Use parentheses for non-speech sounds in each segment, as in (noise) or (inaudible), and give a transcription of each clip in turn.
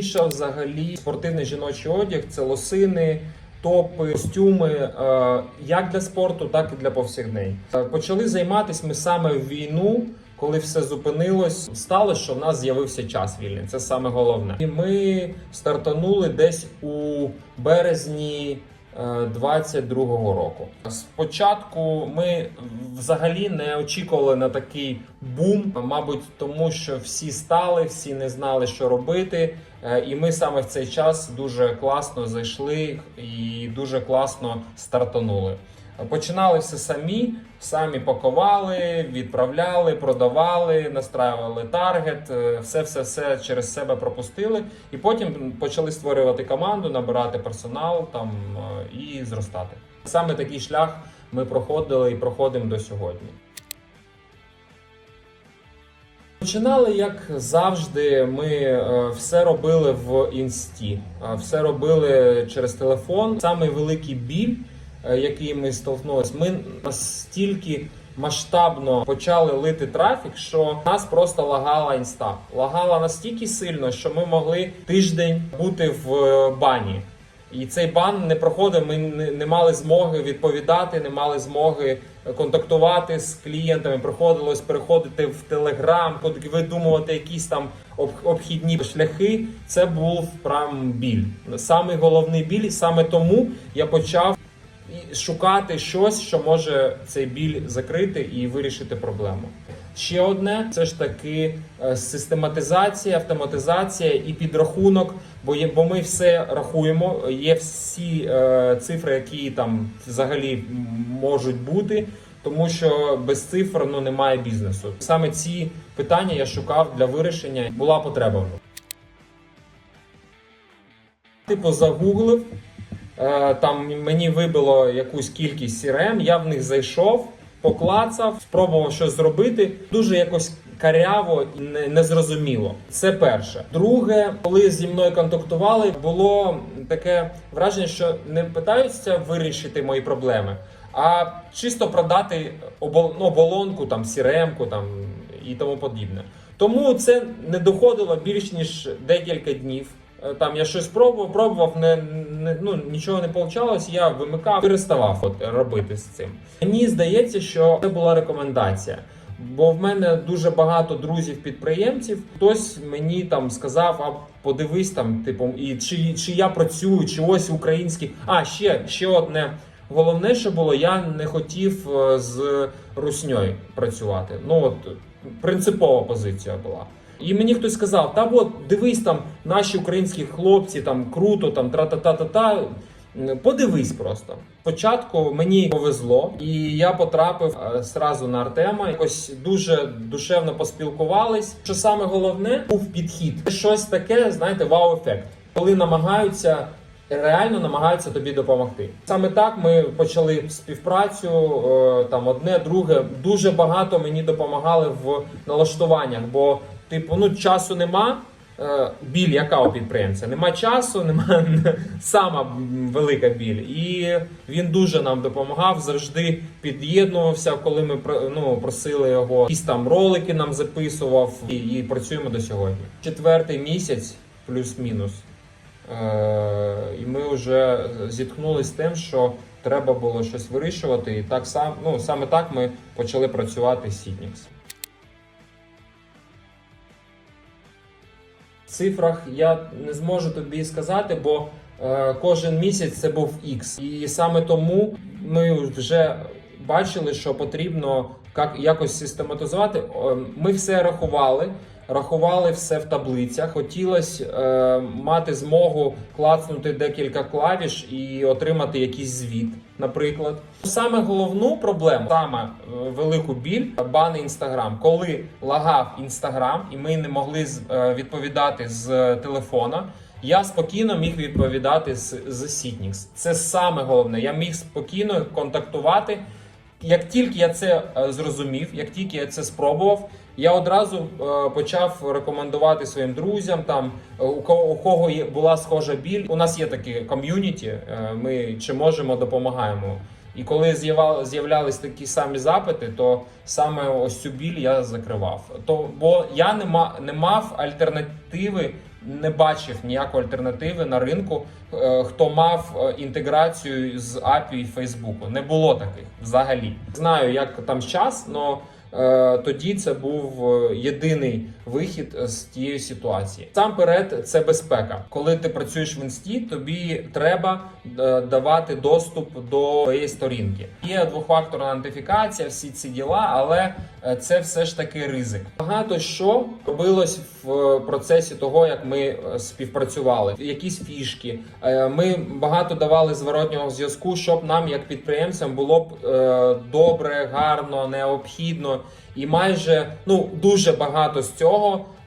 Що взагалі спортивний жіночий одяг це лосини, топи, костюми е, як для спорту, так і для повсякдень. Е, Почали займатися ми саме в війну, коли все зупинилось. Сталося, що в нас з'явився час вільний. Це саме головне. І ми стартанули десь у березні. е, 22-го року. Спочатку ми взагалі не очікували на такий бум, мабуть, тому що всі стали, всі не знали, що робити. Е, І ми саме в цей час дуже класно зайшли і дуже класно стартанули. Починали все самі, самі пакували, відправляли, продавали, настраювали таргет, е, все, все, все через себе пропустили. І потім почали створювати команду, набирати персонал там е, і зростати. Саме такий шлях ми проходили і проходимо до сьогодні. Починали, як завжди, ми е, все робили в інсті, е, все робили через телефон. Самий великий біль, е, який ми столкнулися, ми настільки масштабно почали лити трафік, що нас просто лагала інста. Лагала настільки сильно, що ми могли тиждень бути в бані. І цей бан не проходив. Ми не, мали змоги відповідати, не мали змоги контактувати з клієнтами. Приходилось переходити в Телеграм, видумувати якісь там обхідні шляхи. Це був прям біль. Самий головний біль. Саме тому я почав шукати щось, що може цей біль закрити і вирішити проблему. Ще одне це ж таки е, систематизація, автоматизація і підрахунок. Бо є, бо ми все рахуємо. Є всі е, цифри, які там взагалі можуть бути. Тому що без цифр ну немає бізнесу. Саме ці питання я шукав для вирішення. Була потреба. Типу загуглив, Там мені вибило якусь кількість CRM, я в них зайшов, поклацав, спробував щось зробити. Дуже якось каряво і незрозуміло. Це перше. Друге, коли зі мною контактували, було таке враження, що не питаються вирішити мої проблеми, а чисто продати ну, оболонку, там CRM-ку там і тому подібне. Тому це не доходило більш ніж декілька днів. Е, Там я щось пробував, пробував, не, не ну нічого не вийшло, я вимикав, переставав от робити з цим. Мені здається, що це була рекомендація. Бо в мене дуже багато друзів-підприємців. Хтось мені там сказав: а подивись там, типу, і чи, чи я працюю, чи ось українські. А ще, ще одне. Головне, що було, я не хотів е, з русньою працювати. Ну от принципова позиція була. І мені хтось сказав: та от дивись там, наші українські хлопці там круто, там тра-та-та-та-та. Подивись просто. Спочатку мені повезло, і я потрапив е, сразу на Артема. Якось дуже душевно поспілкувались. Що саме головне був підхід. Щось таке, знаєте, вау-ефект, коли намагаються. Реально намагаються тобі допомогти. Саме так ми почали співпрацю. е, Там одне, друге. Дуже багато мені допомагали в налаштуваннях, бо типу, ну часу нема. Е, Біль, яка у підприємця? Нема часу, (laughs) нема сама велика біль. І він дуже нам допомагав, завжди під'єднувався, коли ми ну, просили його. Якісь там ролики нам записував і, і працюємо до сьогодні. Четвертий місяць, плюс-мінус. Е, і ми вже зіткнулися з тим, що треба було щось вирішувати. І так сам, ну, саме так ми почали працювати з Сітнікс. Цифрах я не зможу тобі сказати, бо е, кожен місяць це був X. І саме тому ми вже бачили, що потрібно як, якось систематизувати. Е, Ми все рахували. Рахували все в таблицях. Хотілося е, мати змогу клацнути декілька клавіш і отримати якийсь звіт, наприклад. Саме головну проблему, саме е, велику біль бани інстаграм, коли лагав інстаграм, і ми не могли е, відповідати з телефона. Я спокійно міг відповідати з, з Сітнікс. Це саме головне. Я міг спокійно контактувати. Як тільки я це е, зрозумів, як тільки я це спробував, я одразу е, почав рекомендувати своїм друзям, там е, у кого у кого є була схожа біль. У нас є такі ком'юніті. Ми чи можемо допомагаємо. І коли з'являлись такі самі запити, то саме ось цю біль я закривав. То бо я не ма не мав альтернативи, не бачив ніякої альтернативи на ринку, е, хто мав е, інтеграцію з API Фейсбуку. Не було таких взагалі. Знаю, як там час, але тоді це був е, єдиний вихід з тієї ситуації. Сам перед це безпека. Коли ти працюєш в інсті, тобі треба давати доступ до твоєї сторінки. Є двохфакторна ідентифікація, всі ці діла, але це все ж таки ризик. Багато що робилось в е, процесі того, як ми е, співпрацювали. Якісь фішки. Е, Ми багато давали зворотнього зв'язку, щоб нам, як підприємцям, було б е, добре, гарно, необхідно. І майже ну дуже багато з цього е,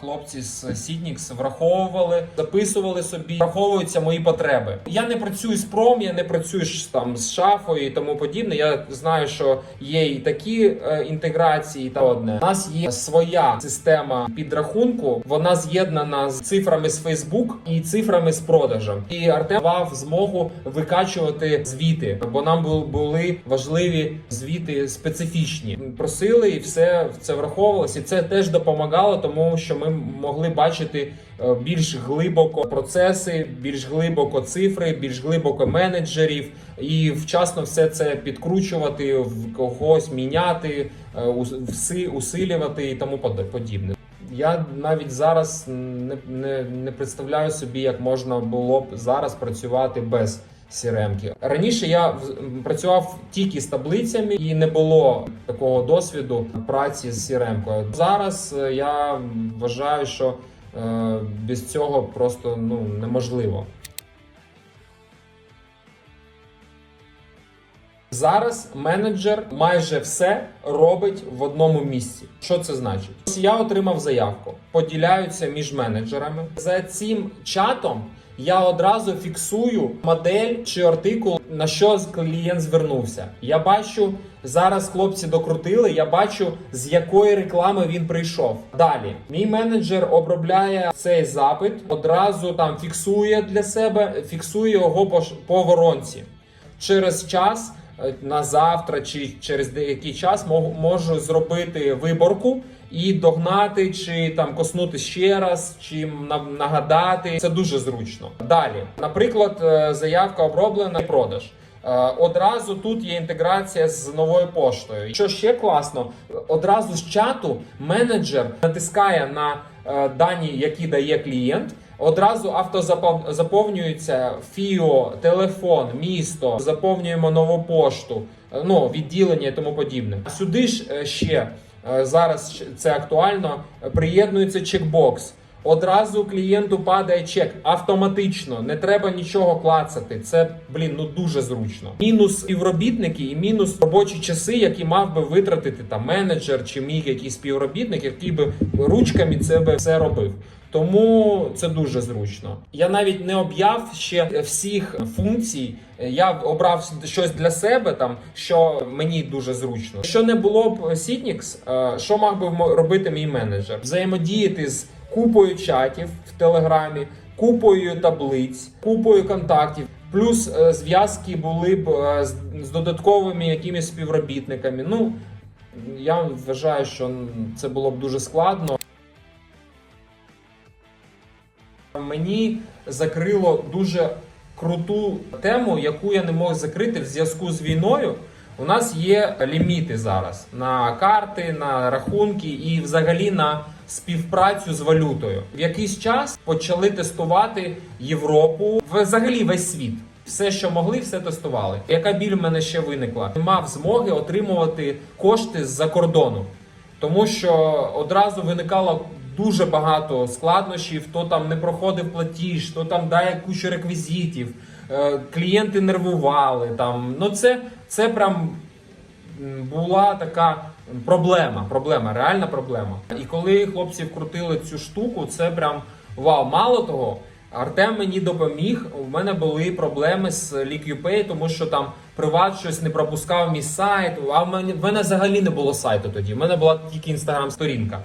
хлопці з Сіднікс враховували, записували собі, враховуються мої потреби. Я не працюю з пром, я не працюю там з шафою і тому подібне. Я знаю, що є і такі е, інтеграції. Та одне у нас є своя система підрахунку. Вона з'єднана з цифрами з Facebook і цифрами з продажем. І Артем давав змогу викачувати звіти, бо нам були важливі звіти специфічні. Просили і все це враховувалося. І це теж допомагало, тому що ми могли бачити е, більш глибоко процеси, більш глибоко цифри, більш глибоко менеджерів, і вчасно все це підкручувати, в когось міняти, е, вси- усилювати і тому под- подібне. Я навіть зараз не, не, не представляю собі, як можна було б зараз працювати без CRM-ки. Раніше я працював тільки з таблицями і не було такого досвіду праці з CRM-кою. Зараз е, я вважаю, що е, без цього просто ну неможливо. Зараз менеджер майже все робить в одному місці. Що це значить? Я отримав заявку, поділяються між менеджерами. За цим чатом я одразу фіксую модель чи артикул, на що клієнт звернувся. Я бачу зараз хлопці докрутили. Я бачу з якої реклами він прийшов. Далі мій менеджер обробляє цей запит, одразу там фіксує для себе, фіксує його по, по воронці через час на завтра чи через деякий час можу зробити виборку і догнати, чи там коснути ще раз, чи на- нагадати. Це дуже зручно. Далі, наприклад, е, заявка оброблена і продаж. Е, Одразу тут є інтеграція з новою поштою. Що ще класно, одразу з чату менеджер натискає на е, дані, які дає клієнт. Одразу авто заповнюється ФІО, телефон, місто, заповнюємо нову пошту, е, ну відділення і тому подібне. Сюди ж е, ще е, зараз це актуально. е, Приєднується чекбокс. Одразу клієнту падає чек автоматично, не треба нічого клацати. Це блін, ну дуже зручно. Мінус співробітники і мінус робочі часи, які мав би витратити там менеджер чи міг якийсь співробітник, який би ручками це би все робив. Тому це дуже зручно. Я навіть не об'яв ще всіх функцій. Я обрав щось для себе, там що мені дуже зручно. Що не було б Сітнікс, що мав би робити мій менеджер? Взаємодіяти з купою чатів в Телеграмі, купою таблиць, купою контактів. Плюс е, зв'язки були б е, з, додатковими якимись співробітниками. Ну я вважаю, що це було б дуже складно. Мені закрило дуже круту тему, яку я не мог закрити в зв'язку з війною. У нас є ліміти зараз на карти, на рахунки і взагалі на співпрацю з валютою. В якийсь час почали тестувати Європу, взагалі весь світ. Все, що могли, все тестували. Яка біль в мене ще виникла? Не мав змоги отримувати кошти з-за кордону. Тому що одразу виникало дуже багато складнощів, то там не проходив платіж, то там дає кучу реквізитів, е, клієнти нервували. Там. Ну це, це прям була така проблема, проблема, реальна проблема. І коли хлопці вкрутили цю штуку, це прям вау. Мало того, Артем мені допоміг. У мене були проблеми з LiquUpay, тому що там приват щось не пропускав мій сайт. А в мене, в мене взагалі не було сайту тоді. В мене була тільки інстаграм-сторінка.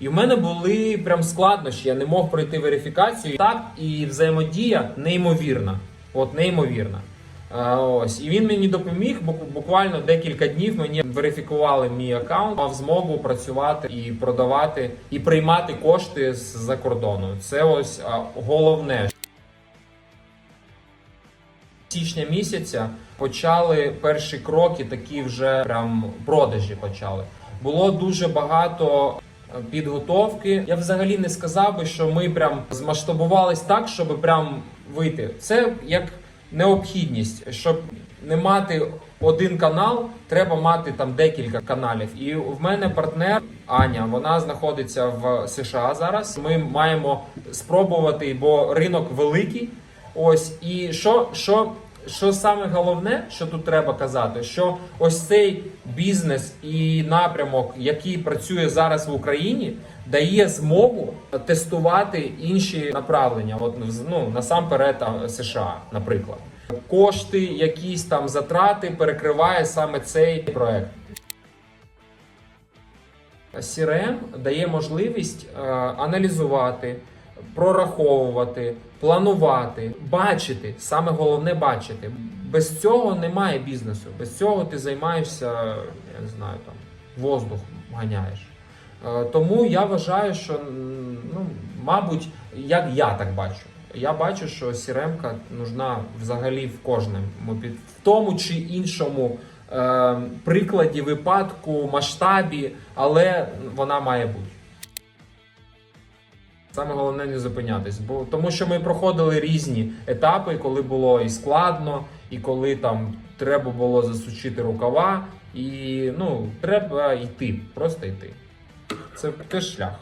І в мене були прям складнощі. Я не мог пройти верифікацію. Так і взаємодія неймовірна. От неймовірна. Ось і він мені допоміг. бу- Буквально декілька днів мені верифікували мій аккаунт, мав змогу працювати і продавати і приймати кошти з-за кордону. Це ось головне. Січня місяця почали перші кроки, такі вже прям продажі почали. Було дуже багато е, підготовки. Я взагалі не сказав би, що ми прям змасштабувались так, щоб прям вийти. Це як необхідність, щоб не мати один канал, треба мати там декілька каналів. І в мене партнер Аня, вона знаходиться в США зараз. Ми маємо спробувати, бо ринок великий. Ось і що, що, що саме головне, що тут треба казати, що ось цей бізнес і напрямок, який працює зараз в Україні, дає змогу тестувати інші направлення. От ну насамперед там, США, наприклад, кошти, якісь там затрати перекриває саме цей проект. CRM дає можливість е, аналізувати, прораховувати, планувати, бачити. Саме головне бачити. Без цього немає бізнесу. Без цього ти займаєшся, я не знаю, там воздух ганяєш. Е, Тому я вважаю, що ну, мабуть, як я так бачу. Я бачу, що CRM нужна взагалі в кожному в тому чи іншому е, прикладі, випадку, масштабі, але вона має бути. Саме головне не зупинятись, бо тому що ми проходили різні етапи, коли було і складно, і коли там треба було засучити рукава, і ну треба йти, просто йти. Це теж шлях.